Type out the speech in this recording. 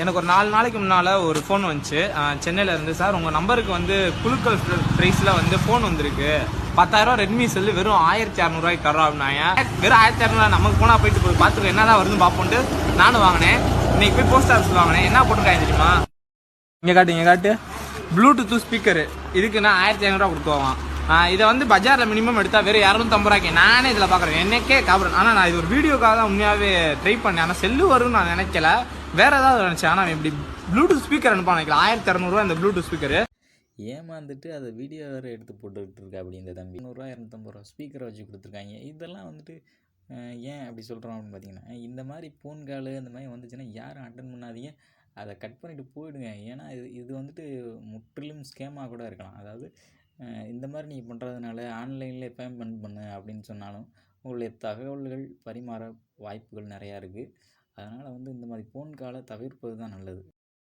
எனக்கு ஒரு நாலு நாளைக்கு முன்னால் ஒரு ஃபோன் வந்துச்சு. சென்னையில் இருந்து சார் உங்கள் நம்பருக்கு வந்து குழுக்கள் ப்ரைஸில் வந்து ஃபோன் வந்திருக்கு. பத்தாயிரம் ரெட்மி செல்லு வெறும் ஆயிரத்தி இரநூறுவாய்க்கு தரோம் அப்படின்னாங்க. வெறும் ஆயிரத்தி இரநூறுவா நமக்கு போனால் போயிட்டு போய் பார்த்துருக்கோம் என்னதான் வருதுன்னு பார்ப்போன்ட்டு நானும் வாங்கினேன். இன்னைக்கு போய் போஸ்ட் ஆஃபீஸ் வாங்கினேன். என்ன போட்டுருக்காங்க தெரியுமா? இங்கே காட்டு இங்கே காட்டு. ப்ளூடூத் ஸ்பீக்கர் இதுக்கு நான் ஆயிரத்தி ஐநூறுரூவா கொடுத்துவான் இதை வந்து பஜாரில் மினிமம் எடுத்தால் வெறும் இரநூத்தம்பது ரூபாய்க்கு. நானே இதில் பார்க்குறேன். என்னக்கே கபரன். ஆனால் நான் இது ஒரு வீடியோக்காக தான் உண்மையாகவே ட்ரை பண்ணேன். ஆனால் செல்லு வரும்னு நான் நினைக்கல. வேற ஏதாவது நினச்சேன் ஆனால் இப்படி ப்ளூடூத் ஸ்பீக்கர் அனுப்பான் நினைக்கல ஆயிரத்தி இரநூறுவா இந்த ப்ளூடூத் ஸ்பீக்கர் ஏமாந்துட்டு அதை வீடியோ வேறு எடுத்து போட்டுக்கிட்டு இருக்கா அப்படி இந்த தம்பி. நூறுரூவா இரநூத்தம்பது ரூபா ஸ்பீக்கரை வச்சு கொடுத்துருக்காங்க. இதெல்லாம் வந்துட்டு ஏன் அப்படி சொல்கிறோம் அப்படின்னு பார்த்தீங்கன்னா இந்த மாதிரி ஃபோன் காலு இந்த மாதிரி வந்துச்சுன்னா யாரும் அட்டன் பண்ணாதீங்க. அதை கட் பண்ணிவிட்டு போயிடுங்க. ஏன்னா இது இது வந்துட்டு முற்றிலும் ஸ்கேமாக கூட இருக்கலாம். அதாவது இந்த மாதிரி நீங்கள் பண்ணுறதுனால ஆன்லைனில் பேமெண்ட் பண்ணு அப்படின்னு சொன்னாலும் உங்களுடைய தகவல்கள் பரிமாற வாய்ப்புகள் நிறையா இருக்குது அதனால் வந்து இந்த மாதிரி ஃபோன் காலை தவிர்ப்பது தான் நல்லது.